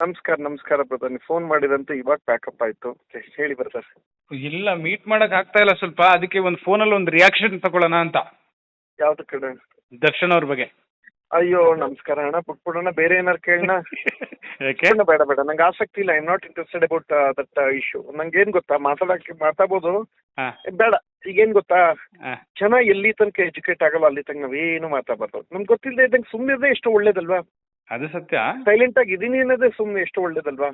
ನಮಸ್ಕಾರ ನಮಸ್ಕಾರ ಬ್ರದರ್ ನೀವು ಫೋನ್ ಮಾಡಿದಂತೆ ಇವಾಗ ಪ್ಯಾಕಪ್ ಆಯ್ತು. ಹೇಳಿ ಬ್ರದರ್ ಇಲ್ಲ ಮೀಟ್ ಮಾಡಕ್ ಆಗ್ತಾ ಇಲ್ಲ ಸ್ವಲ್ಪ. ಅದಕ್ಕೆ ಒಂದು ಫೋನಲ್ಲಿ ಒಂದು ರಿಯಾಕ್ಷನ್ ತಗೊಳ್ಳೋಣ ಅಂತ. ಯಾವ್ದು ಕಡೆ? ದರ್ಶನ್ ಅವ್ರ ಬಗ್ಗೆ. ಅಯ್ಯೋ ನಮಸ್ಕಾರ ಅಣ್ಣ. ಬಿಟ್ಬಿಡೋಣ ಬೇರೆ ಏನಾರು ಕೇಳೋಣ ಯಾಕೆ? ಬೇಡ ಬೇಡ. ನಂಗೆ ಆಸಕ್ತಿ ಇಲ್ಲ. I not interested about that issue ನಂಗೆ ಏನ್ ಗೊತ್ತಾ? ಮಾತಾಡಕ್ಕೆ ಮಾತಾಡ್ಬೋದು. ಹಾ, ಏ, ಬೇಡ. ಈಗೇನ್ ಗೊತ್ತಾ? ಚೆನ್ನಾಗಿ ಜನ ಎಲ್ಲಿ ತನಕ ಎಜುಕೇಟ್ ಆಗಲ್ಲ ಅಲ್ಲಿ ತನಕ ನಾವೇನು ಮಾತಾಡಬಾರ್ದು. ನಮ್ಗೆ ಗೊತ್ತಿಲ್ಲದೆ ಇದ್ದಂಗೆ ಸುಮ್ಮನೆ ಎಷ್ಟು ಒಳ್ಳೇದಲ್ವಾ? ಅದು ಸತ್ಯ. ಸೈಲೆಂಟ್ ಆಗಿ ಇದೀನಿ ಅನ್ನೋದೇ ಸುಮ್ಮನೆ ಎಷ್ಟು ಒಳ್ಳೇದಲ್ವಾ?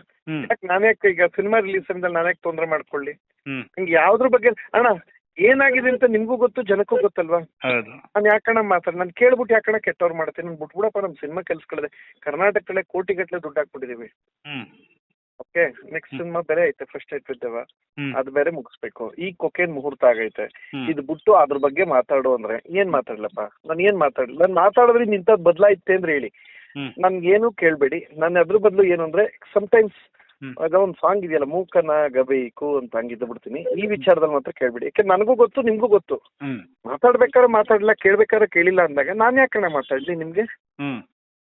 ಯಾಕೆ ನಾನೇ ಈಗ ಸಿನಿಮಾ ರಿಲೀಸ್ ಅಂದಲ್ಲಿ ನಾನೇ ತೊಂದರೆ ಮಾಡ್ಕೊಳ್ಳಿ? ಹಿಂಗ್ ನಂಗೆ ಯಾವ್ದ್ರ ಬಗ್ಗೆ ಅಣ್ಣ ಏನಾಗಿದೆ ಅಂತ ನಿಮ್ಗೂ ಗೊತ್ತು ಜನಕ್ಕೂ ಗೊತ್ತಲ್ವಾ? ನಾನು ಯಾಕಣ್ಣ ಮಾತಾಡ ನಾನು ಕೇಳ್ಬಿಟ್ಟು ಯಾಕಣ್ಣ ಕೆಟ್ಟವ್ರು ಮಾಡ್ತೀನಿ? ನಾನು ಬಿಟ್ಬಿಡಪ್ಪ ನಮ್ಮ ಸಿನಿಮಾ ಕೆಲ್ಸಗಳಿದೆ. ಕರ್ನಾಟಕದಲ್ಲೇ ಕೋಟಿಗಟ್ಟಲೆ ದುಡ್ಡು ಹಾಕ್ಬಿಟ್ಟಿದೀವಿ. ಓಕೆ ನೆಕ್ಸ್ಟ್ ಸಿನಿಮಾ ಬೇರೆ ಐತೆ ಫಸ್ಟ್ ಐಟ್ ಇದ್ದವ ಅದ್ ಬೇರೆ ಮುಗಿಸ್ಬೇಕು. ಈ ಕೊಕೇನ್ ಮುಹೂರ್ತ ಆಗೈತೆ. ಇದು ಬಿಟ್ಟು ಅದ್ರ ಬಗ್ಗೆ ಮಾತಾಡು ಅಂದ್ರೆ. ಏನ್ ಮಾತಾಡ್ಲಪ್ಪ? ನಾನು ಏನ್ ಮಾತಾಡ್ಲಿ ನಾನು ಮಾತಾಡಿದ್ರೆ ನಿಂತದ್ ಬದಲಾಯ್ತೆ ಅಂದ್ರೆ ಹೇಳಿ. ನನ್ಗೇನು ಕೇಳ್ಬೇಡಿ. ನನ್ನ ಅದ್ರ ಬದಲು ಏನು ಅಂದ್ರೆ ಸಮಟೈಮ್ಸ್. ಆಗ ಒಂದು ಸಾಂಗ್ ಇದೆಯಲ್ಲ ಮೂಕನ ಗಬೇಕು ಅಂತ ಹಂಗಿದ್ದು ಬಿಡ್ತೀನಿ. ಈ ವಿಚಾರದಲ್ಲಿ ಮಾತ್ರ ಕೇಳ್ಬೇಡಿ. ಯಾಕೆ ನನಗೂ ಗೊತ್ತು ನಿಮ್ಗೂ ಗೊತ್ತು. ಮಾತಾಡ್ಬೇಕಾದ್ರೆ ಮಾತಾಡ್ಲಿಲ್ಲ ಕೇಳ್ಬೇಕಾದ್ರೆ ಕೇಳಿಲ್ಲ ಅಂದಾಗ ನಾನು ಯಾಕಣ್ಣ ಮಾತಾಡ್ಲಿ ನಿಮ್ಗೆ?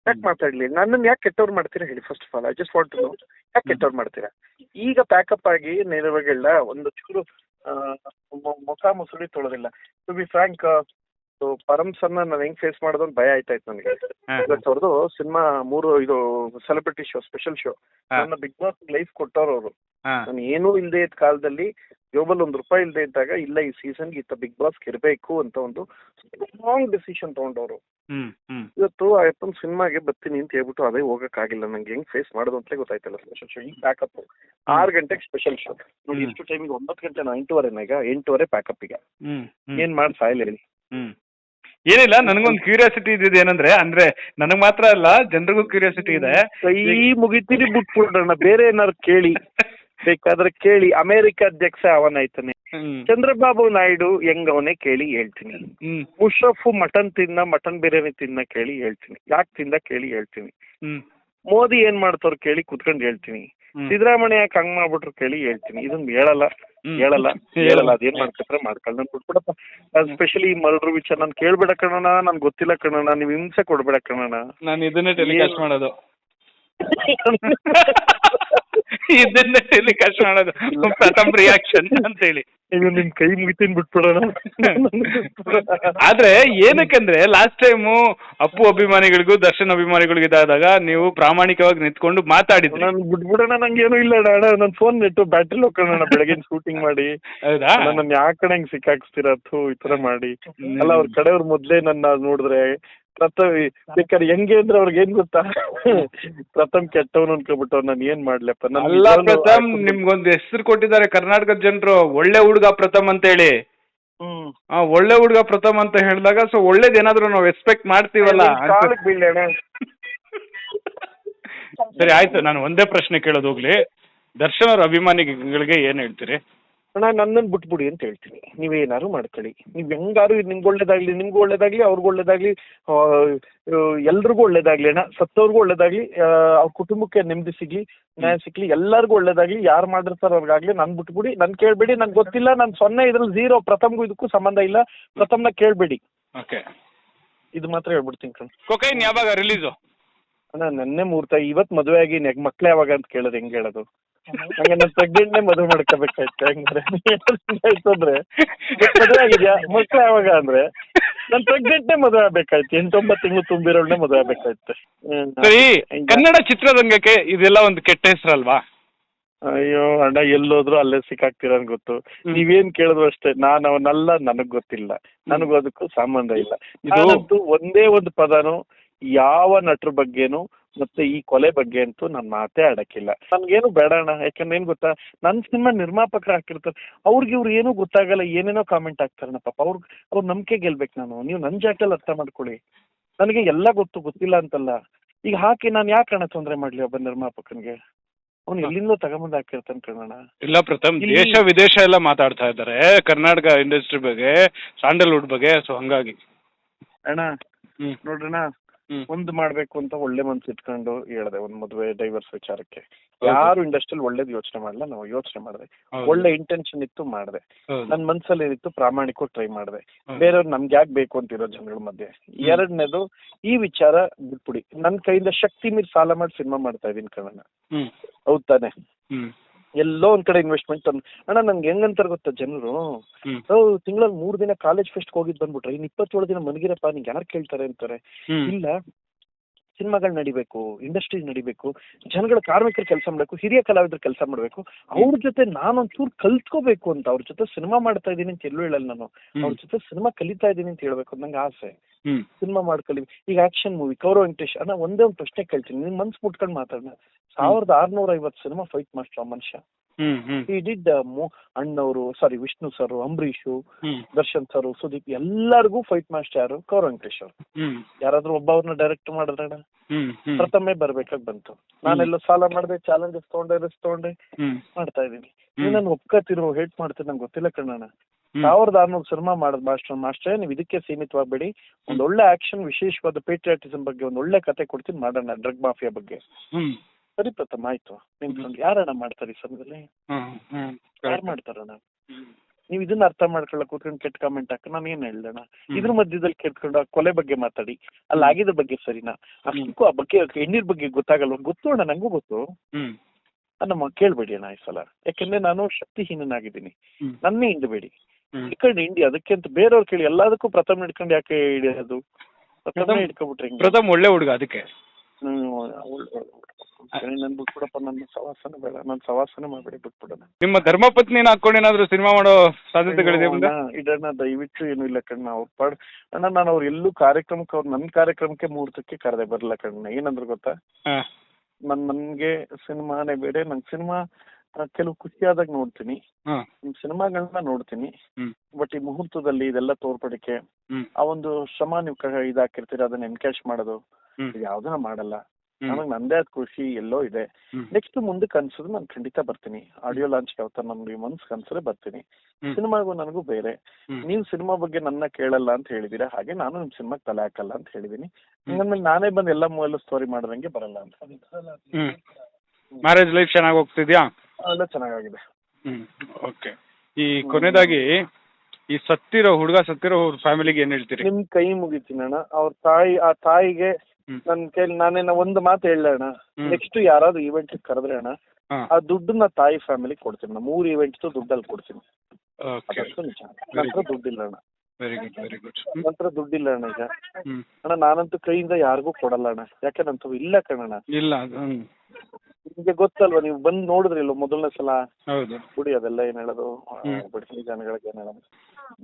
ಯಾಕೆ ಮಾತಾಡ್ಲಿ? ನನ್ನನ್ನು ಯಾಕೆ ಕೆಟ್ಟವ್ರು ಮಾಡ್ತೀರಾ ಹೇಳಿ first of all I just want to know ಯಾಕೆ ಕೆಟ್ಟವ್ರು ಮಾಡ್ತೀರಾ? ಈಗ ಪ್ಯಾಕಪ್ ಆಗಿ ನೆರವಾಗಿಲ್ಲ ಒಂದು ಚೂರು ಮುಖ ಮುಸುಳಿ ತೊಳೆದಿಲ್ಲ. ಟು ಬಿ ಫ್ರಾಂಕ್ ಪರಮ್ ಸರ್ನ ನಾನು ಹೆಂಗ್ ಫೇಸ್ ಮಾಡೋದು ಅಂತ ಭಯ ಆಯ್ತಾಯ್ತು ನನಗೆ. ಇವತ್ತು ಅವ್ರದ್ದು ಸಿನಿಮಾ ಮೂರು ಇದು ಸೆಲೆಬ್ರಿಟಿ ಶೋ ಸ್ಪೆಷಲ್ ಶೋ. ನನ್ನ ಬಿಗ್ ಬಾಸ್ ಲೈಫ್ ಕೊಟ್ಟವ್ರು ಅವರು. ನಾನು ಏನೂ ಇಲ್ಲದೆ ಇದ್ದ ಕಾಲದಲ್ಲಿ ಜೋಬಲ್ ಒಂದು ರೂಪಾಯಿ ಇಲ್ಲದೆ ಇದ್ದಾಗ ಇಲ್ಲ ಈ ಸೀಸನ್ ಇತ್ತ ಬಿಗ್ ಬಾಸ್ ಇರಬೇಕು ಅಂತ ಒಂದು ಸ್ಟ್ರಾಂಗ್ ಡಿಸಿಷನ್ ತಗೊಂಡವರು. ಇವತ್ತು ಆಯ್ತು ಸಿನಿಮಾಗೆ ಬರ್ತೀನಿ ಅಂತ ಹೇಳ್ಬಿಟ್ಟು ಅದೇ ಹೋಗಕ್ಕಾಗಿಲ್ಲ. ನಂಗೆ ಹೆಂಗ್ ಫೇಸ್ ಮಾಡೋದು ಅಂತಲೇ ಗೊತ್ತಾಯ್ತಲ್ಲ ಸ್ಪೆಷಲ್ ಶೋ ಈಗ ಪ್ಯಾಕಪ್ ಆರು ಗಂಟೆಗೆ ಸ್ಪೆಷಲ್ ಶೋ ನೋಡಿ ಇಷ್ಟು ಎಷ್ಟು ಟೈಮಿಗೆ ಒಂಬತ್ತು ಗಂಟೆ ನಾ ಈಗ? ಎಂಟೂವರೆ ಪ್ಯಾಕಪ್ ಈಗ. ಏನ್ ಮಾಡಿ ಸಾಯಿಲ್ ಏನಿಲ್ಲ ನನಗೊಂದು ಕ್ಯೂರಿಯಾಸಿಟಿ ಇದ್ದಿದ್ದು ಏನಂದ್ರೆ ಅಂದ್ರೆ ನನಗ್ ಮಾತ್ರ ಅಲ್ಲ ಜನರಿಗೂ ಕ್ಯೂರಿಯಾಸಿಟಿ ಇದೆ. ಈ ಮುಗಿತೀರಿ ಬಿಟ್ಬಿಡೋಣ ಬೇರೆ ಏನಾರು ಕೇಳಿ. ಬೇಕಾದ್ರೆ ಕೇಳಿ. ಅಮೆರಿಕ ಅಧ್ಯಕ್ಷ ಅವನಾಯ್ತಾನೆ. ಹ್ಮ್. ಚಂದ್ರಬಾಬು ನಾಯ್ಡು ಹೆಂಗವನೇ ಕೇಳಿ ಹೇಳ್ತೀನಿ. ಹ್ಮ್. ಮುಷರಫ್ ಮಟನ್ ತಿನ್ನ ಮಟನ್ ಬಿರಿಯಾನಿ ತಿನ್ನ ಕೇಳಿ ಹೇಳ್ತೀನಿ. ಯಾಕೆ ತಿಂದ ಕೇಳಿ ಹೇಳ್ತೀನಿ. ಹ್ಮ್. ಮೋದಿ ಏನ್ ಮಾಡ್ತಾರ ಕೇಳಿ ಕುತ್ಕೊಂಡು ಹೇಳ್ತೀನಿ. ಸಿದ್ದರಾಮಯ್ಯ ಯಾಕೆ ಹಂಗ್ ಮಾಡ್ಬಿಟ್ರು ಕೇಳಿ ಹೇಳ್ತೀನಿ. ಇದನ್ನ ಹೇಳಲ್ಲ. ಹೇಳಲ್ಲ ಹೇಳಲ್ಲ. ಅದೇನ್ ಮಾಡ್ಕೊತಾರೆ ಮಾಡ್ಕೊಳ್ಳ ನನ್ ಬಿಟ್ಬಿಡಪ್ಪ ಸ್ಪೆಷಲಿ ಮರ್ಡರ್ ವಿಚಾರ ನಾನು ಕೇಳ್ಬೇಡ ಕಣಣ್ಣ. ನನ್ ಗೊತ್ತಿಲ್ಲ ಕಣಣ್ಣ. ನೀವ್ ಹಿಂಸೆ ಕೊಡ್ಬೇಡ ಕಣಣ್ಣ. ನಾನು ಇದನ್ನೇ ಟೆಲಿಕಾಸ್ಟ್ ಮಾಡೋದು. ಇದನ್ನೇ ಕಷ್ಟ ಮಾಡೋದು. ಪ್ರಥಮ ರಿಯಾಕ್ಷನ್ ಅಂತ ಹೇಳಿ ಇದು ನಿಮ್ ಕೈ ಮುಗಿತೀನಿ ಬಿಟ್ಬಿಡೋಣ. ಆದ್ರೆ ಏನಕ್ಕಂದ್ರೆ ಲಾಸ್ಟ್ ಟೈಮು ಅಪ್ಪು ಅಭಿಮಾನಿಗಳಿಗೂ ದರ್ಶನ್ ಅಭಿಮಾನಿಗಳಿಗೂ ಇದಾದಾಗ ನೀವು ಪ್ರಾಮಾಣಿಕವಾಗಿ ನಿಂತ್ಕೊಂಡು ಮಾತಾಡಿದ್ರಿ. ನಾನು ಬಿಟ್ಬಿಡೋಣ ನಂಗೇನು ಇಲ್ಲ ಅಣ್ಣ ನನ್ ನನ್ನ ಫೋನ್ ನೆಟ್ಟು ಬ್ಯಾಟ್ರಿ ಹೋಗೋಣ ಬೆಳಗಿನ ಶೂಟಿಂಗ್ ಮಾಡಿ. ನನ್ನ ಯಾಕಡೆ ಹಿಂಗ್ ಸಿಕ್ಕಾಕ್ಸ್ತೀರ ಥೂ ಈ ತರ ಮಾಡಿ. ಅಲ್ಲ ಅವ್ರ ಕಡೆಯವ್ರ ಮೊದ್ಲೇ ನನ್ನ ನೋಡಿದ್ರೆ ಪ್ರಥಮ್ ಬೇಕಾದ್ರೆ ಹೆಂಗೆ ಅಂದ್ರೆ ಅವ್ರಿಗೆ ಏನ್ ಗೊತ್ತಾ? ಪ್ರಥಮ್ ಕೆಟ್ಟವನು ಅನ್ಕೊಬಿಟ್ಟು ನಾನು ಏನ್ ಮಾಡ್ಲಪ್ಪ ನನ್ ಅಲ್ಲ ಪ್ರಥಮ್. ನಿಮ್ಗೊಂದು ಹೆಸರು ಕೊಟ್ಟಿದ್ದಾರೆ ಕರ್ನಾಟಕದ ಜನರು ಒಳ್ಳೆ ಹುಡುಗ ಪ್ರಥಮ್ ಅಂತ ಹೇಳಿ. ಹ್ಮ್. ಆ, ಒಳ್ಳೆ ಹುಡುಗ ಪ್ರಥಮ್ ಅಂತ ಹೇಳಿದಾಗ ಸೊ ಒಳ್ಳೇದೇನಾದ್ರೂ ನಾವು ಎಕ್ಸ್ಪೆಕ್ಟ್ ಮಾಡ್ತೀವಲ್ಲ ಸರಿ ಆಯ್ತು ನಾನು ಒಂದೇ ಪ್ರಶ್ನೆ ಕೇಳೋದು ಹೋಗ್ಲಿ. ದರ್ಶನ್ ಅವ್ರ ಅಭಿಮಾನಿಗಳಿಗೆ ಏನ್ ಹೇಳ್ತೀರಿ? ಅಣ್ಣ ನನ್ನನ್ನು ಬಿಟ್ಬಿಡಿ ಅಂತ ಹೇಳ್ತೀನಿ. ನೀವೇನಾದ್ರು ಮಾಡ್ಕೊಳ್ಳಿ. ನೀವು ಹೆಂಗಾರು ಇದು ನಿಮ್ಗೆ ಒಳ್ಳೇದಾಗ್ಲಿ ನಿಮ್ಗೂ ಒಳ್ಳೇದಾಗ್ಲಿ ಅವ್ರಿಗೂ ಒಳ್ಳೇದಾಗ್ಲಿ ಎಲ್ರಿಗೂ ಒಳ್ಳೇದಾಗ್ಲಿ ಅಣ್ಣ. ಸತ್ತವ್ರಿಗೂ ಒಳ್ಳೇದಾಗ್ಲಿ ಅವ್ರ ಕುಟುಂಬಕ್ಕೆ ನೆಮ್ಮದಿ ಸಿಗ್ಲಿ ನ್ಯಾಯ ಸಿಗ್ಲಿ ಎಲ್ಲರಿಗೂ ಒಳ್ಳೇದಾಗ್ಲಿ. ಯಾರು ಮಾಡಿರ್ತಾರೋ ಅವ್ರಿಗಾಗ್ಲಿ ನನ್ ಬಿಟ್ಬಿಡಿ. ನನ್ ಕೇಳ್ಬೇಡಿ ನನ್ಗೆ ಗೊತ್ತಿಲ್ಲ ನಾನು ಸೊನ್ನೆ ಇದ್ರಲ್ಲಿ ಝೀರೋ ಪ್ರಥಮ್ಗೂ ಇದಕ್ಕೂ ಸಂಬಂಧ ಇಲ್ಲ. ಪ್ರಥಮ್ನ ಕೇಳ್ಬೇಡಿ. ಓಕೆ ಇದು ಮಾತ್ರ ಹೇಳ್ಬಿಡ್ತೀನಿ ಕಣ್. ಕೊಕೈನ್ ಯಾವಾಗ ರಿಲೀಸು ಅಣ್ಣ ನೆನ್ನೆ ಮೂರ್ತ ಇವತ್ತು ಮದುವೆ ಆಗಿ ನೆಗ್ ಮಕ್ಳು ಯಾವಾಗ ಅಂತ ಕೇಳೋದು ಹೆಂಗ್ ಹೇಳೋದು? ಹಂಗೆ ನಾನು ಪ್ರೆಗ್ನೆಂಟ್ನೇ ಮದುವೆ ಮಾಡ್ಕೋಬೇಕಾಯ್ತು. ಹಂಗಂದ್ರೆ ಆಯ್ತು ಅಂದ್ರೆ ಇವತ್ತು ಮದುವೆ ಆಗಿದ್ಯಾ? ಯಾವಾಗ ಅಂದ್ರೆ? ನಾನು ಪ್ರೆಗ್ನೆಂಟ್ನೇ ಮದುವೆ ಆಗ್ಬೇಕಾಯ್ತು. ಎಂಟೊಂಬತ್ತು ತಿಂಗಳು ತುಂಬಿರೋಳ್ನೇ ಮದುವೆ ಆಗ್ಬೇಕಾಯ್ತು. ಸರಿ ಕನ್ನಡ ಚಿತ್ರರಂಗಕ್ಕೆ ಇದೆಲ್ಲ ಒಂದು ಕೆಟ್ಟ ಹೆಸರಲ್ವಾ? ಅಯ್ಯೋ ಅಣ್ಣ ಎಲ್ಲೋದ್ರು ಅಲ್ಲೇ ಸಿಕ್ಕಾಕ್ತೀರ ಅಂತ ಗೊತ್ತು. ನೀವೇನ್ ಕೇಳಿದ್ರು ಅಷ್ಟೇ ನಾನು ಅವನಲ್ಲ ನನಗ್ ಗೊತ್ತಿಲ್ಲ. ನನಗೂ ಅದಕ್ಕೂ ಸಂಬಂಧ ಇಲ್ಲ. ಇದು- ನಾನಂತೂ ಒಂದೇ ಒಂದು ಪದನು ಯಾವ ನಟರ ಬಗ್ಗೆನು ಮತ್ತೆ ಈ ಕೊಲೆ ಬಗ್ಗೆ ಅಂತೂ ನಾನು ಮಾತೇ ಆಡಕ್ಕಿಲ್ಲ. ನನ್ಗೇನು ಬೇಡ ಅಣ್ಣ ಯಾಕಂದ್ರೆ ಏನ್ ಗೊತ್ತಾ ನನ್ ಸಿನಿಮಾ ನಿರ್ಮಾಪಕರು ಹಾಕಿರ್ತಾರೆ ಅವ್ರಿಗೆ ಇವ್ರು ಏನೂ ಗೊತ್ತಾಗಲ್ಲ ಏನೇನೋ ಕಾಮೆಂಟ್ ಹಾಕ್ತಾರಣ್ಣ ಪಾಪ. ಅವ್ರ ಅವ್ರ ನಂಬಿಕೆ ಗೆಲ್ಬೇಕು ನಾನು. ನೀವು ನನ್ನ ಜಾಗದಲ್ಲಿ ಅರ್ಥ ಮಾಡ್ಕೊಳ್ಳಿ. ನನಗೆ ಎಲ್ಲ ಗೊತ್ತು ಗೊತ್ತಿಲ್ಲ ಅಂತಲ್ಲ. ಈಗ ಹಾಕಿ ನಾನು ಯಾಕೆ ಅಣ್ಣ ತೊಂದರೆ ಮಾಡ್ಲಿ ಒಬ್ಬ ನಿರ್ಮಾಪಕನಿಗೆ? ಅವ್ನು ಎಲ್ಲಿಂದೋ ತಗೊಂಬಂದು ಹಾಕಿರ್ತಾನೆ ಕಣಣ್ಣ. ಇಲ್ಲ ಪ್ರಥಮ್ ಇಲ್ಲಿ- ದೇಶ ವಿದೇಶ ಎಲ್ಲ ಮಾತಾಡ್ತಾ ಇದ್ದಾರೆ. ಕರ್ನಾಟಕ ಇಂಡಸ್ಟ್ರಿ ಬಗ್ಗೆ ಸ್ಯಾಂಡಲ್ವುಡ್ ಬಗ್ಗೆ ಸೊ ಹಂಗಾಗಿ. ಅಣ್ಣ ಹ್ಮ್. ನೋಡ್ರಣ್ಣ. ಒಂದು ಮಾಡ್ಬೇಕು ಅಂತ ಒಳ್ಳೆ ಮನ್ಸ್ ಇಟ್ಕೊಂಡು ಹೇಳ್ದೆ ಒಂದ್ ಮದ್ವೆ ಡೈವರ್ಸ್ ವಿಚಾರಕ್ಕೆ. ಯಾರು ಇಂಡಸ್ಟ್ರಿಯಲ್ಲಿ ಒಳ್ಳೇದ್ ಯೋಚನೆ ಮಾಡಲ್ಲ ನಾವು ಯೋಚನೆ ಮಾಡಿದೆ. ಒಳ್ಳೆ ಇಂಟೆನ್ಷನ್ ಇತ್ತು ಮಾಡಿದೆ. ನನ್ ಮನ್ಸಲ್ಲಿ ಏನಿತ್ತು ಪ್ರಾಮಾಣಿಕ ಟ್ರೈ ಮಾಡಿದೆ. ಬೇರೆಯವ್ರು ನಮ್ಗೆ ಯಾಕೆ ಬೇಕು ಅಂತಿರೋ ಜನಗಳ ಮಧ್ಯೆ. ಎರಡನೇದು ಈ ವಿಚಾರ ಬಿಟ್ಬಿಡಿ. ನನ್ನ ಕೈಯಿಂದ ಶಕ್ತಿ ಮೀರಿ ಸಾಲ ಮಾಡಿ ಸಿನಿಮಾ ಮಾಡ್ತಾ ಇದೀನಿ ಕಣಣ್ಣ. ಹೌದ್ ತಾನೆ? ಎಲ್ಲೋ ಒಂದ್ ಕಡೆ ಇನ್ವೆಸ್ಟ್ಮೆಂಟ್ ತಂದು ಅಣ್ಣ ನಂಗೆ ಹೆಂಗಂತ ಗೊತ್ತಾ ಜನರು? ತಿಂಗಳಲ್ಲಿ ಮೂರ್ ದಿನ ಕಾಲೇಜ್ ಫೆಸ್ಟ್ ಹೋಗಿದ್ ಬಂದ್ಬಿಟ್ರೆ ಇನ್ ಇಪ್ಪತ್ತೇಳು ದಿನ ಮನಗಿರಪ್ಪ ನಿಂಗೆ ಯಾರು ಕೇಳ್ತಾರೆ ಅಂತಾರೆ. ಇಲ್ಲ ಸಿನಿಮಾಗಳು ನಡಿಬೇಕು ಇಂಡಸ್ಟ್ರಿ ನಡಿಬೇಕು ಜನಗಳ ಕಾರ್ಮಿಕರು ಕೆಲಸ ಮಾಡಬೇಕು ಹಿರಿಯ ಕಲಾವಿದರು ಕೆಲಸ ಮಾಡಬೇಕು ಅವ್ರ ಜೊತೆ ನಾನೊಂಚೂರು ಕಲ್ತ್ಕೋಬೇಕು ಅಂತ ಅವ್ರ ಜೊತೆ ಸಿನಿಮಾ ಮಾಡ್ತಾ ಇದ್ದೀನಿ ಅಂತ ಎಲ್ಲೂ ಹೇಳಲ್ಲ ನಾನು. ಅವ್ರ ಜೊತೆ ಸಿನಿಮಾ ಕಲಿತಾ ಇದ್ದೀನಿ ಅಂತ ಹೇಳ್ಬೇಕು ಅಂತ ನಂಗೆ ಆಸೆ. ಸಿನಿಮಾ ಮಾಡ್ಕೊಳ್ಳಿ. ಈಗ ಆಕ್ಷನ್ ಮೂವಿ ಕೌರವ್ ವೆಂಕಟೇಶ್ ಅಣ್ಣ ಒಂದೇ ಒಂದು ಪ್ರಶ್ನೆ ಕೇಳ್ತೀನಿ. ನಿಮ್ ಮನ್ಸ್ ಮುಟ್ಕೊಂಡ್ ಮಾತಾಡೋಣ ಸಾವಿರದ ಆರ್ನೂರ ಐವತ್ತು ಸಿನಿಮಾ ಫೈಟ್ ಮಾಸ್ಟರ್ ಮನುಷ್ಯ. ಈ ಡಿಡ್ ಅಣ್ಣವರು sorry Vishnu sir Ambareesh Darshan sir Sudeep ಎಲ್ಲರಿಗೂ ಫೈಟ್ ಮಾಸ್ಟರ್ ಯಾರು ಕೌರವ್ ವೆಂಕಟೇಶ್ ಅವರು. ಯಾರಾದ್ರೂ ಒಬ್ಬ ಅವ್ರನ್ನ ಡೈರೆಕ್ಟ್ ಮಾಡಿದ್ರಣ್ಣ ಹ್ಮ್. ಪ್ರಥಮೆ ಬರ್ಬೇಕಾಗ್ ಬಂತು. ನಾನೆಲ್ಲ ಸಾಲ ಮಾಡಿದೆ ಚಾಲೆಂಜಸ್ ತಗೊಂಡೆ ರಿಸ್ಕ್ ತಗೊಂಡೆ ಮಾಡ್ತಾ ಇದೀನಿ. ನೀನ್ ಒಪ್ಕೋತಿರೋ ಹೇಟ್ ಮಾಡ್ತೀನಿ ನಂಗೆ ಗೊತ್ತಿಲ್ಲ ಕಣ್ಣಣ್ಣ. ಸಾವಿರದ ಆರ್ನೂರು ಸಿನಿಮಾ ಮಾಡೋದು ಮಾಸ್ಟರ್ ಮಾಸ್ಟರ್ ನೀವು ಇದಕ್ಕೆ ಸೀಮಿತವಾಗಬೇಡಿ. ಒಂದ್ ಒಳ್ಳೆ ಆಕ್ಷನ್ ವಿಶೇಷವಾದ ಪೇಟ್ರಿಯಾಟಿಸಂ ಬಗ್ಗೆ ಒಂದ್ ಒಳ್ಳೆ ಕತೆ ಕೊಡ್ತೀನಿ ಮಾಡೋಣ ಡ್ರಗ್ ಮಾಫಿಯಾ ಬಗ್ಗೆ. ಸರಿ ಪ್ರಥಮ ಆಯ್ತು. ನಿಂತ್ಕೊಂಡು ಯಾರಣ್ಣ ಮಾಡ್ತಾರೆ ಈ ಸಮಯದಲ್ಲಿ? ಯಾರು ಮಾಡ್ತಾರಣ್ಣ. ನೀವು ಇದನ್ನ ಅರ್ಥ ಮಾಡ್ಕೊಳ್ಳಕ್ ಕೂತ್ಕೊಂಡು ಕೆಟ್ಟ ಕಾಮೆಂಟ್ ಹಾಕ ನಾನು ಏನ್ ಹೇಳ್ದಣ್ಣ ಹ್ಮ್. ಇದ್ರ ಮಧ್ಯದಲ್ಲಿ ಕೇಳ್ಕೊಂಡು ಆ ಕೊಲೆ ಬಗ್ಗೆ ಮಾತಾಡಿ. ಅಲ್ಲಿ ಆಗಿದ ಬಗ್ಗೆ ಸರಿನಾ? ಅಷ್ಟಕ್ಕೂ ಆ ಬಗ್ಗೆ ಹೆಣ್ಣಿರ್ ಬಗ್ಗೆ ಗೊತ್ತಾಗಲ್ವ? ಗೊತ್ತು ಅಣ್ಣ ನಂಗೂ ಗೊತ್ತು. ನಮ್ಮ ಕೇಳ್ಬೇಡಿ ಅಣ್ಣ ಈ ಸಲ. ಯಾಕಂದ್ರೆ ನಾನು ಶಕ್ತಿಹೀನನಾಗಿದ್ದೀನಿ. ನನ್ನೇ ಹಿಂಡಬೇಡಿ ಇಂಡಿ ಹಿಂಡಿ ಅದಕ್ಕೆ ಅಂತ ಬೇರೆಯವ್ರು ಕೇಳಿ ಎಲ್ಲದಕ್ಕೂ ಪ್ರಥಮ ಹಿಡ್ಕೊಂಡು ಯಾಕೆ ಹಿಡಿಯೋದು? ಪ್ರಥಮ ಪ್ರಥಮ್- ಹಿಡ್ಕೊಬಿಟ್ರೆ? ಪ್ರಥಮ್ ಒಳ್ಳೆ ಹುಡುಗ ಅದಕ್ಕೆ. ನನ್ ಬಿಟ್ಬಿಡಪ್ಪ ನನ್ನ ಸವಾಸನೆ ಬೇಡ ನನ್ನ ಸವಾಸನೆ ಮಾಡ್ಬೇಡಿ ಬಿಟ್ಬಿಡೋಣ. ನಿಮ್ಮ ಧರ್ಮಪತ್ನಿನ ಹಾಕೊಂಡು ಏನಾದ್ರು ಸಿನಿಮಾ ಮಾಡೋ ಸಾಧ್ಯತೆಗಳಿದೆ ಮುಂದೆ? ಅಣ್ಣ, ಇದನ್ನ ದಯವಿಟ್ಟು ಏನು ಇಲ್ಲ ಕಣ್ಣ ಅವ್ರ ಪಾಡ್ ಅಣ್ಣ ನಾನು ಅವ್ರು ಎಲ್ಲೂ ಕಾರ್ಯಕ್ರಮಕ್ಕೆ ಅವ್ರು ನನ್ನ ಕಾರ್ಯಕ್ರಮಕ್ಕೆ ಮುಹೂರ್ತಕ್ಕೆ ಕರೆದೆ ಬರಲ್ಲ ಕಣ್ಣ ಏನಂದ್ರು ಗೊತ್ತಾ? ಹಾ. ನನ್ ನನ್ಗೆ ಸಿನಿಮಾನೇ ಬೇರೆ ನಂಗೆ ಸಿನಿಮಾ ಕೆಲವು ಖುಷಿಯಾದಾಗ ನೋಡ್ತೀನಿ. ಹಾ. ಸಿನಿಮಾಗಳನ್ನ ನೋಡ್ತೀನಿ. ಹ್ಮ್. ಬಟ್ ಈ ಮುಹೂರ್ತದಲ್ಲಿ ಇದೆಲ್ಲ ತೋರ್ಪಡಿಕೆ ಹ್ಮ್. ಆ ಒಂದು ಶ್ರಮ ನೀವು ಕ- ಇದಾಕಿರ್ತೀರ ಅದನ್ನ ಎನ್ಕ್ಯಾಶ್ ಮಾಡೋದು ಹ್ಮ್. ಇದು ಯಾವ್ದನ್ನ ಮಾಡಲ್ಲ. ಹ್ಮ್. ನನಗೆ ನಂದೇ ಆದ ಖುಷಿ ಎಲ್ಲೋ ಇದೆ. ಹ್ಮ್. ನೆಕ್ಸ್ಟ್ ಮುಂದಕ್ಕೆ ಅನ್ಸಿದ್ರೆ ನಾನು ಖಂಡಿತ ಬರ್ತೀನಿ. ಆಡಿಯೋ ಲಾಂಚ್ ಯಾವತ್ತ ನಮ್ಗೆ ಮನ್ಸ್ ಅನ್ಸಿದ್ರೆ ಬರ್ತೀನಿ. ಹ್ಮ್. ಸಿನಿಮಾಗೂ ನನಗೂ ಬೇರೆ. ಹ್ಮ್. ನೀವು ಸಿನಿಮಾ ಬಗ್ಗೆ ನನ್ನ ಕೇಳಲ್ಲ ಅಂತ ಹೇಳಿದೀರಾ ಹಾಗೆ ನಾನು ನಿಮ್ ಸಿನಿಮಾಗ್ ತಲೆ ಹಾಕಲ್ಲ ಅಂತ ಹೇಳಿದೀನಿ. ಹಂಗಂದ್ಮೇಲೆ ನಾನೇ ಬಂದು ಎಲ್ಲ ಮೂವಲ್ಲ ಸ್ಟೋರಿ ಮಾಡ್ದಂಗೆ ಬರಲ್ಲ ಅಂತ ಹ್ಮ್. ಮ್ಯಾರೇಜ್ ಲೈಫ್ ಚೆನ್ನಾಗಿ ಹೋಗ್ತಿದ್ಯಾ? ಎಲ್ಲ ಚೆನ್ನಾಗಿದೆ ಹ್ಮ್ ಓಕೆ ಈ ಕೊನೆದಾಗಿ ಈ ಸತ್ತಿರೋ ಹುಡುಗ ಸತ್ತಿರೋ ಫ್ಯಾಮಿಲಿಗೆ ಏನ್ ಹೇಳ್ತೀರಿ? ನಿಮ್ ಕೈ ಮುಗಿತೀನಿ ಅಣ್ಣ. ಅವ್ರ ತಾಯಿ ಆ ತಾಯಿಗೆ ಹ್ಮ್. ನನ್ ಕೈಲಿ ನಾನೇನ ಒಂದು ಮಾತು ಹೇಳ ಅಣ್ಣ. ಹ್ಮ್. ನೆಕ್ಸ್ಟ್ ಯಾರಾದ್ರೂ ಇವೆಂಟ್ ಕರೆದ್ರೆ ಅಣ್ಣ ಹಾ. ಆ ದುಡ್ಡನ್ನ ತಾಯಿ ಫ್ಯಾಮಿಲಿ ಕೊಡ್ತೀನಿ ನಾ ಮೂರು ಇವೆಂಟ್ ದುಡ್ಡಲ್ಲಿ ಕೊಡ್ತೀನಿ. ಓಕೆ ಅದಷ್ಟು ನಿಜ. ದುಡ್ಡಿಲ್ಲ ಅಣ್ಣ. ವೆರಿ ಗುಡ್ ವೆರಿ ಗುಡ್ ನಂತರ ದುಡ್ಡಿಲ್ಲ ಅಣ್ಣ ಈಗ. ಹ್ಮ್. ಅಣ್ಣ ನಾನಂತೂ ಕೈಯಿಂದ ಯಾರಿಗೂ ಕೊಡಲ್ಲ ಅಣ್ಣ. ಯಾಕೆ ನಂತೂ ಇಲ್ಲ ಕಣಣ್ಣ. ಇಲ್ಲ ಅದು- ಹ್ಮ್. ನಿಮ್ಗೆ ಗೊತ್ತಲ್ವಾ ನೀವು ಬಂದ್ ನೋಡಿದ್ರಿಲ್ಲ ಮೊದಲನೇ ಸಲ? ಹೌದು. ಬಿಡಿ ಅದೆಲ್ಲ ಏನ್ ಹೇಳೋದು? ಬಡಿಸಿ ಹ್ಮ್. ಜನಗಳಿಗೆ ಏನ್ ಹೇಳೋದು.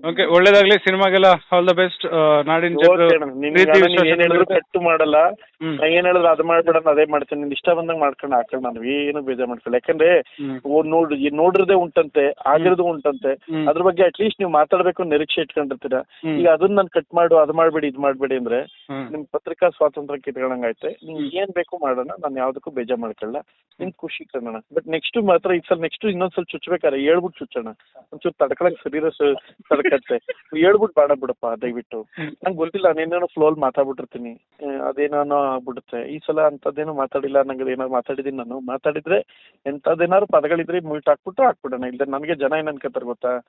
ಓಕೆ ಒಳ್ಳೇದಾಗ್ಲಿ ಸಿನಿಮಾಗೆಲ್ಲ ಆಲ್ ದ ಬೆಸ್ಟ್ ನಾಡಿನ ಜನರು ಓಕೆ ಅಣ್ಣ, ನಿನ್ಗೆ ಪ್ರೀತಿ ಅಣ್ಣ ನೀವ್ ಏನ್ ವಿಶ್ವಾಸ ಹೇಳಿದ್ರು ಕಟ್ಟು ಮಾಡಲ್ಲ. ಹ್ಮ್. ನಾ ಏನ್ ಹೇಳಿದ್ರು ಅದು ಮಾಡ್ಬೇಡ ನಾನು ಅದೇ ಮಾಡ್ತೀನಿ. ನಿನ್ ಇಷ್ಟ ಬಂದಂಗ್ ಮಾಡ್ಕೊಂಡು ಹಾಕೊಂಡು ನಾನು ಏನು ಬೇಜಾರ್ ಮಾಡ್ಕೊಳ್ಳಿ ಯಾಕಂದ್ರೆ ಹ್ಮ್. ಓ ನೋಡಿ ನೋಡಿರೋದೇ ಉಂಟಂತೆ ಆಗಿರೋದು ಉಂಟಂತೆ. ಹ್ಮ್. ಅದ್ರ ಬಗ್ಗೆ ಅಟ್ಲೀಸ್ಟ್ ನೀವು ಮಾತಾಡ್ಬೇಕು ಅಂತ ನಿರೀಕ್ಷೆ ಇಟ್ಕೊಂಡಿರ್ತೀರ. ಹ್ಮ್. ಈಗ ಅದನ್ನ ನಾನು ಕಟ್ ಮಾಡು ಅದು ಮಾಡ್ಬೇಡಿ ಇದು ಮಾಡ್ಬೇಡಿ ಅಂದ್ರೆ ಹ್ಮ್. ನಿಮ್ ಪತ್ರಿಕಾ ಸ್ವಾತಂತ್ರ್ಯ ಕಿತ್ಕೊಂಡಂಗಾಯ್ತೆ ನಿಮ್ಗೆ ಏನ್ ಬೇಕು ಮಾಡೋಣ ನಾನು ಯಾವ್ದಕ್ಕೂ ಬೇಜಾರ್ ಮಾಡ್ಕೊಳ್ಳ ನಿಮ್ ಖುಷಿ ಕಣ ಬಟ್ ನೆಕ್ಸ್ಟ್ ಮಾತ್ರ ಈ ಸಲ ನೆಕ್ಸ್ಟ್ ಇನ್ನೊಂದ್ಸಲ ಚುಚ್ಬೇಕಾರೆ ಹೇಳ್ಬಿಟ್ಟು ಚುಚ್ಚೋಣ ಒಂಚೂರು ತಡ್ಕೊಳಕ್ ಶರೀರ ತಡ್ಕತ್ತೆ. ಹೇಳ್ಬಿಟ್ಟು ಬೇಡ ಬಿಡಪ್ಪ ದಯವಿಟ್ಟು. ನಂಗೆ ಗೊತ್ತಿಲ್ಲ ನಾನೇನೋ ಫ್ಲೋಲ್ ಮಾತಾಡ್ಬಿಟ್ಟಿರ್ತೀನಿ. ಆ, ಅದೇನೋ ಆಗ್ಬಿಡುತ್ತೆ. ಈ ಸಲ ಅಂತದೇನು ಮಾತಾಡಿಲ್ಲ ನಂಗೆ ಏನೋ ಮಾತಾಡಿದೀನಿ ನಾನು. ಮಾತಾಡಿದ್ರೆ ಎಂಥದ್ದೇನಾದ್ರು ಪದಗಳಿದ್ರೆ ಮ್ಯೂಟ್ ಹಾಕ್ಬಿಟ್ಟು ಹಾಕ್ಬಿಡೋಣ ಇಲ್ಲ ನನಗೆ ಜನ ಏನ್ ಅನ್ಕೋತಾರೆ ಗೊತ್ತಾ?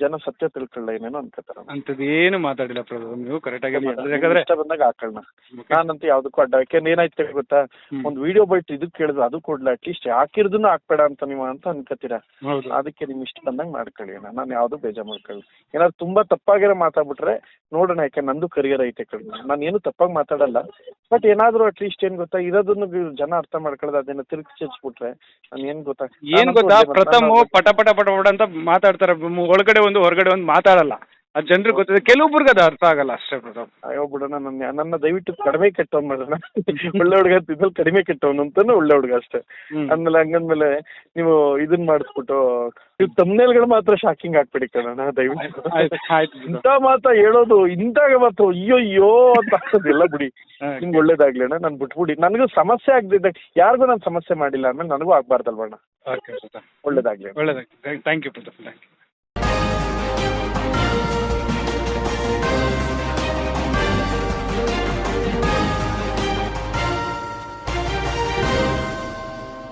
ಜನ ಸತ್ಯ ತಿಳ್ಕೊಳ್ಳ ಏನೇನೋ ಅನ್ಕೋತಾರ ಅಂಥದ್ದು ಏನು ಮಾತಾಡಿಲ್ಲ ಪ್ರಭು ನೀವು ಮಾತಾಡಿದ್ರೆ ಯಾಕಂದ್ರೆ ಇಷ್ಟ ಬಂದಾಗ ಹಾಕೋಣ ನಾನಂತೂ ಯಾವ್ದಕ್ಕೂ ಅಡ್ಡ ಯಾಕೆಂದ್ರೆ ಏನಾಯ್ತು ಗೊತ್ತಾ. ಒಂದ್ ವಿಡಿಯೋ ಬೈಟ್ ಇದಕ್ ಕೇಳಿದ್ರು ಅದು ಕೊಡ್ಲ ಅಟ್ಲೀಸ್ಟ್ ಹಾಕಿರ್ದನ್ನ ಹಾಕ್ಬೇಡ ಅಂತ ನೀವು ಅಂತ ಅನ್ಕೋತೀರಾ? ಅದಕ್ಕೆ ನಿಮ್ ಇಷ್ಟ ಬಂದಂಗ್ ಮಾಡ್ಕೊಳ್ಳಿ ಅಣ್ಣ. ನಾನು ಯಾವ್ದು ಬೇಜಾರ್ ಮಾಡ್ಕೊಳ್ಳಿ. ಏನಾದ್ರು ತುಂಬಾ ತಪ್ಪಾಗಿರೋ ಮಾತಾಡ್ಬಿಟ್ರೆ ನೋಡೋಣ ಯಾಕೆ ನಂದು ಕರಿಯರ್ ಐತೆ ಕಡಿಮೆ ನಾನು ಏನು ತಪ್ಪಾಗಿ ಮಾತಾಡಲ್ಲ. ಬಟ್ ಏನಾದ್ರು ಅಟ್ಲೀಸ್ಟ್ ಏನ್ ಗೊತ್ತಾ? ಇರೋದನ್ನು ಜನ ಅರ್ಥ ಮಾಡ್ಕೊಳ್ಳೋದು ಅದನ್ನ ತಿರುಗಿ ಚಚ್ಬಿಟ್ರೆ ನಾನು ಏನ್ ಗೊತ್ತಾ? ಏನ್ ಗೊತ್ತಾ? ಪ್ರಥಮ. ಪಟ ಪಟ ಪಟ ಪಟ ಅಂತ ಮಾತಾಡ್ತಾರೆ. ಒಳಗಡೆ ಒಂದು ಹೊರಗಡೆ ಒಂದು ಮಾತಾಡಲ್ಲ. ಅದು ಜನರಿಗೆ ಗೊತ್ತಿದೆ. ಕೆಲವೊಬ್ರಿಗೆ ಅದು ಅರ್ಥ ಆಗಲ್ಲ ಅಷ್ಟೇ ಪ್ರತಾಪ್ ಅಯ್ಯೋ ಬಿಡೋಣ ನನ್ನ ನನ್ನ ದಯವಿಟ್ಟು ಕಡಿಮೆ ಕೆಟ್ಟವ್ ಮಾಡೋಣ ಒಳ್ಳೆ ಹುಡುಗ ಇದ್ರಲ್ಲಿ ಕಡಿಮೆ ಕೆಟ್ಟವನು ಅಂತಾನೆ ಒಳ್ಳೆ ಹುಡುಗ ಅಷ್ಟೇ. ಅಂದ್ಮೇಲೆ ಆಮೇಲೆ ಹಂಗಂದ್ಮೇಲೆ ನೀವು ಇದನ್ ಮಾಡಿಸ್ಬಿಟ್ಟು ನೀವು ತಮ್ನೇಲ್ಗಳು ಮಾತ್ರ ಶಾಕಿಂಗ್ ಹಾಕ್ಬಿಡಿ ಕಣ ದಯವಿಟ್ಟು. ಇಂಥ ಮಾತಾ ಹೇಳೋದು ಇಂತಾಗ ಮಾತ್ರ ಅಯ್ಯೋ ಅಯ್ಯೋ ಅಂತ ಆಗ್ತದಿಲ್ಲ ಬಿಡಿ. ನಿಮ್ಗೆ ಒಳ್ಳೇದಾಗ್ಲಿ ಅಣ್ಣ ನಾನು ಬಿಟ್ಬಿಡಿ. ನನಗೂ ಸಮಸ್ಯೆ ಆಗದಿದ್ದ ಯಾರಿಗೂ ನಾನು ಸಮಸ್ಯೆ ಮಾಡಿಲ್ಲ ಆಮೇಲೆ ನನಗೂ ಆಗ್ಬಾರ್ದಲ್ವಣ್ಣ ಒಳ್ಳೇದಾಗ್ಲಿ ಒಳ್ಳೇದಾಗ್ಲಿ. Thank you Pratap thank you